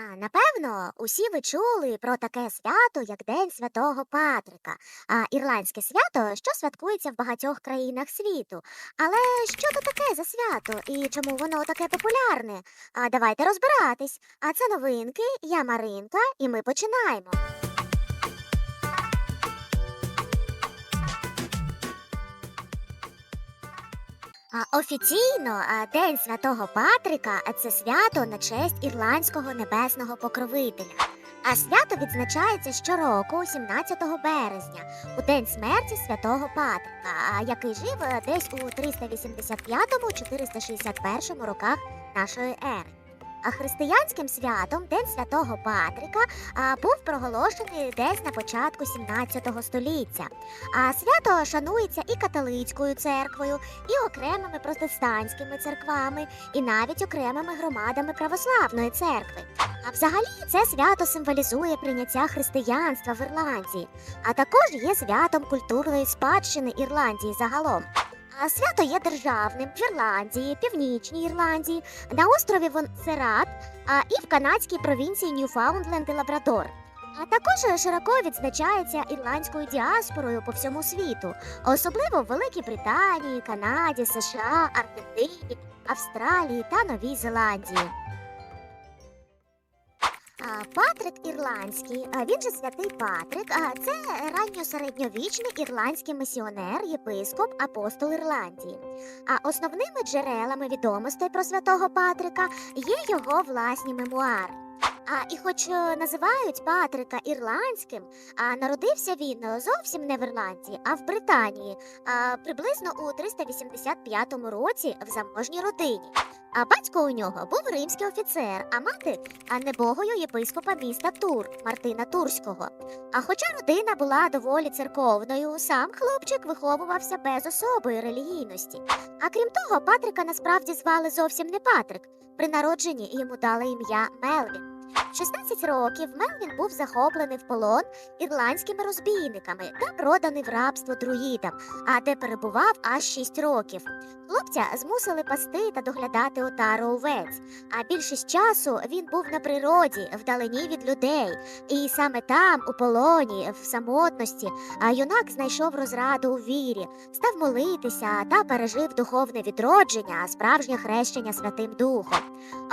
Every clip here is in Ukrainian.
А, напевно, усі ви чули про таке свято, як День Святого Патрика, а ірландське свято, що святкується в багатьох країнах світу. Але що то таке за свято і чому воно таке популярне? А давайте розбиратись. А це новинки, я Маринка, і ми починаємо. Офіційно День Святого Патрика це свято на честь ірландського небесного покровителя. А свято відзначається щороку, 17 березня, у день смерті святого Патрика, який жив е, десь у 385-461 роках нашої ери. А християнським святом День Святого Патрика був проголошений десь на початку 17 століття. А свято шанується і католицькою церквою, і окремими протестантськими церквами, і навіть окремими громадами православної церкви. А взагалі це свято символізує прийняття християнства в Ірландії, а також є святом культурної спадщини Ірландії загалом. Свято є державним в Ірландії, Північній Ірландії, на острові Вонсерат, а і в канадській провінції Ньюфаундленд і Лабрадор. А також широко відзначається ірландською діаспорою по всьому світу, особливо в Великій Британії, Канаді, США, Аргентині, Австралії та Новій Зеландії. Патрик ірландський, він же святий Патрик. Це ранньосередньовічний ірландський місіонер, єпископ, апостол Ірландії. А основними джерелами відомостей про святого Патрика є його власні мемуари. А і хоч е, називають Патрика ірландським, а народився він зовсім не в Ірландії, а в Британії, а приблизно у 385 році в заможній родині. А батько у нього був римський офіцер, а мати а небогою єпископа міста Тур Мартина Турського. А хоча родина була доволі церковною, сам хлопчик виховувався без особої релігійності. А крім того, Патрика насправді звали зовсім не Патрик. При народженні йому дали ім'я Мелвін. В 16 років Мелвін був захоплений в полон ірландськими розбійниками та проданий в рабство друїдам, а де перебував аж 6 років. Хлопця змусили пасти та доглядати отару овець, а більшість часу він був на природі, вдалині від людей. І саме там, у полоні, в самотності, юнак знайшов розраду у вірі, став молитися та пережив духовне відродження, справжнє хрещення Святим Духом.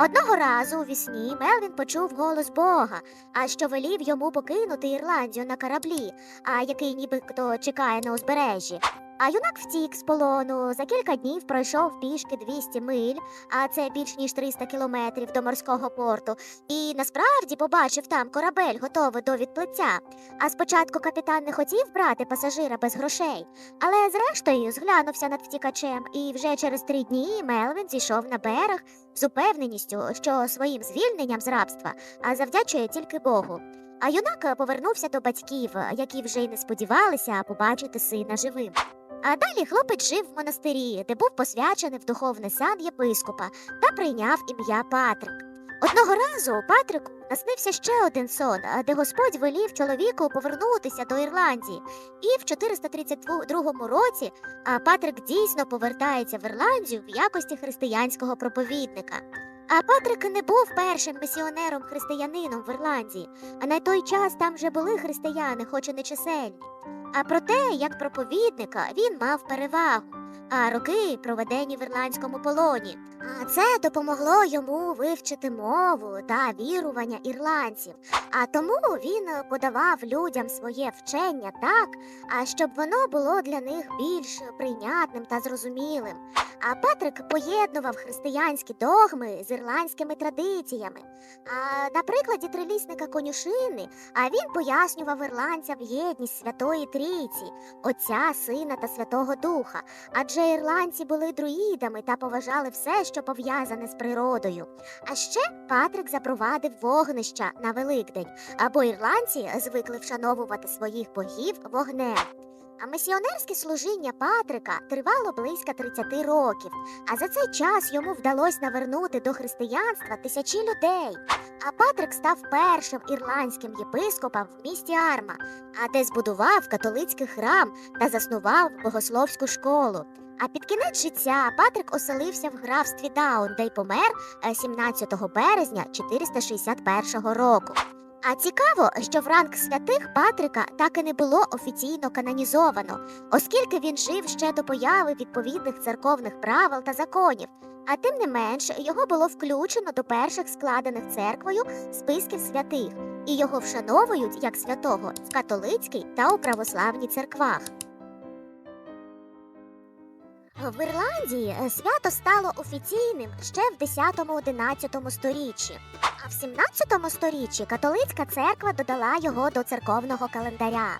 Одного разу у вісні Мелвін почув голос Бога, а що велів йому покинути Ірландію на кораблі, а який нібито чекає на узбережжі. А юнак втік з полону. За кілька днів пройшов пішки 200 миль, а це більш ніж 300 кілометрів до морського порту. І насправді побачив там корабель, готовий до відплиття. А спочатку капітан не хотів брати пасажира без грошей, але зрештою зглянувся над втікачем, і вже через три дні Мелвін зійшов на берег з упевненістю, що своїм звільненням з рабства а завдячує тільки Богу. А юнак повернувся до батьків, які вже й не сподівалися побачити сина живим. А далі хлопець жив в монастирі, де був посвячений в духовний сан єпископа та прийняв ім'я Патрик. Одного разу Патрику наснився ще один сон, де Господь велів чоловіку повернутися до Ірландії. І в 432 році Патрик дійсно повертається в Ірландію в якості християнського проповідника. А Патрик не був першим місіонером християнином в Ірландії, а на той час там вже були християни, хоч і не чисельні. А проте, як проповідника, він мав перевагу, а роки проведені в ірландському полоні. А це допомогло йому вивчити мову та вірування ірландців. А тому він подавав людям своє вчення так, а щоб воно було для них більш прийнятним та зрозумілим. А Патрик поєднував християнські догми з ірландськими традиціями. А на прикладі трилісника конюшини, а він пояснював ірландцям єдність Святої Трійці, Отця, Сина та Святого Духа. Адже ірландці були друїдами та поважали все, що пов'язане з природою. А ще Патрик запровадив вогнища на Великдень, або ірландці звикли вшановувати своїх богів вогнем. А місіонерське служіння Патрика тривало близько 30 років, а за цей час йому вдалося навернути до християнства тисячі людей. А Патрик став першим ірландським єпископом в місті Арма, а де збудував католицький храм та заснував богословську школу. А під кінець життя Патрик оселився в графстві Даун, де й помер е, 17 березня 461 року. А цікаво, що в ранг святих Патрика так і не було офіційно канонізовано, оскільки він жив ще до появи відповідних церковних правил та законів. А тим не менш, його було включено до перших складених церквою списків святих, і його вшановують як святого в католицькій та у православній церквах. В Ірландії свято стало офіційним ще в 10-11 сторіччі. В 17 сторіччі католицька церква додала його до церковного календаря.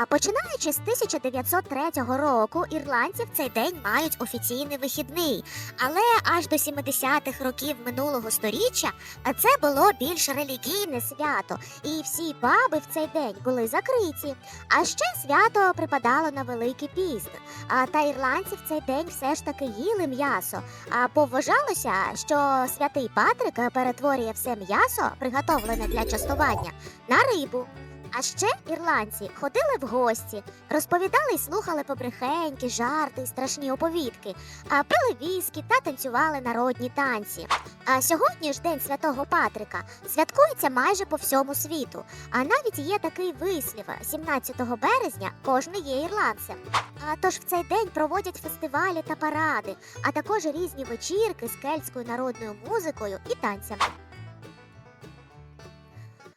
А починаючи з 1903 року, ірландці в цей день мають офіційний вихідний. Але аж до 70-х років минулого сторіччя це було більш релігійне свято, і всі паби в цей день були закриті. А ще свято припадало на Великий піст. А та ірландці в цей день все ж таки їли м'ясо. А поважалося, що святий Патрик перетворює все м'ясо, приготовлене для частування, на рибу. А ще ірландці ходили в гості, розповідали й слухали побрехеньки, жарти, страшні оповідки, пили віскі та танцювали народні танці. А сьогодні ж День Святого Патрика святкується майже по всьому світу. А навіть є такий вислів: 17 березня кожен є ірландцем. А тож в цей день проводять фестивалі та паради, а також різні вечірки з кельтською народною музикою і танцями.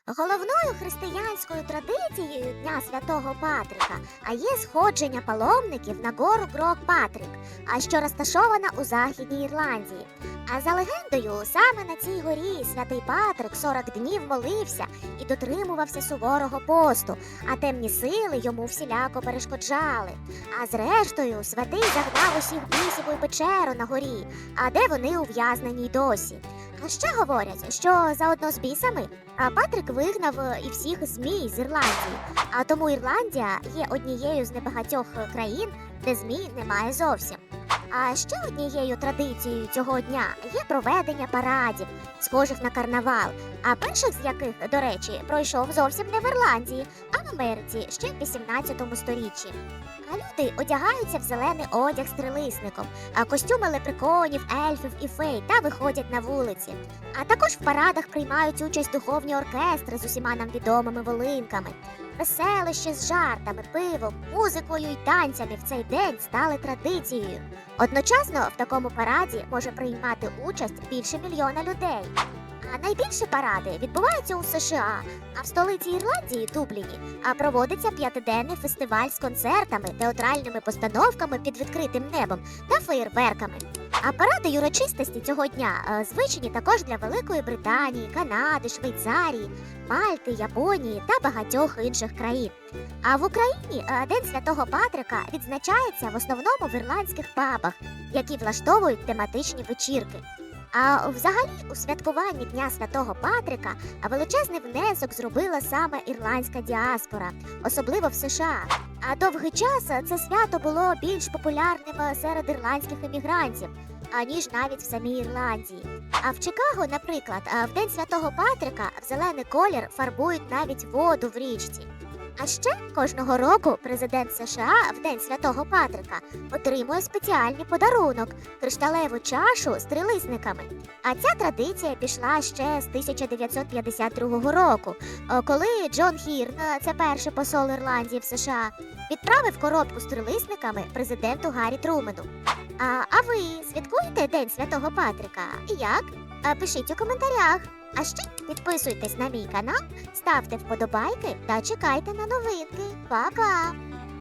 Головною християнською традицією Дня Святого Патрика а є сходження паломників на гору Грок Патрик, а що розташована у Західній Ірландії. А за легендою, саме на цій горі святий Патрик 40 днів молився і дотримувався суворого посту, а темні сили йому всіляко перешкоджали. А зрештою, святий загнав усіх бісів у печеру на горі, а де вони ув'язнені й досі. Ще говорять, що заодно з бісами Патрик вигнав е, і всіх змій з Ірландії. А тому Ірландія є однією з небагатьох е, країн, де змій немає зовсім. А ще однією традицією цього дня є проведення парадів, схожих на карнавал, а перших з яких, до речі, пройшов зовсім не в Ірландії, а в Америці ще в 18 сторіччі. А люди одягаються в зелений одяг з трилисником, а костюми лепреконів, ельфів і фей та виходять на вулиці. А також в парадах приймають участь духовні оркестри з усіма нам відомими волинками. Веселище з жартами, пивом, музикою і танцями в цей день стали традицією. Одночасно в такому параді може приймати участь більше мільйона людей. А найбільші паради відбуваються у США, а в столиці Ірландії, Дубліні, а проводиться п'ятиденний фестиваль з концертами, театральними постановками під відкритим небом та феєрверками. А паради й урочистості цього дня е, звичні також для Великої Британії, Канади, Швейцарії, Мальти, Японії та багатьох інших країн. А в Україні е, День Святого Патрика відзначається в основному в ірландських пабах, які влаштовують тематичні вечірки. А взагалі у святкуванні Дня Святого Патрика величезний внесок зробила саме ірландська діаспора, особливо в США. А довгий час це свято було більш популярним серед ірландських емігрантів, аніж навіть в самій Ірландії. А в Чикаго, наприклад, в День Святого Патрика в зелений колір фарбують навіть воду в річці. А ще кожного року президент США в День Святого Патрика отримує спеціальний подарунок кришталеву чашу з трилисниками. А ця традиція пішла ще з 1952 року, коли Джон Хірн, це перший посол Ірландії в США, відправив коробку з трилисниками президенту Гаррі Трумену. А, а ви святкуєте День Святого Патрика? І як? Пишіть у коментарях. А ще підписуйтесь на мій канал, ставте вподобайки та чекайте на новинки. Пока!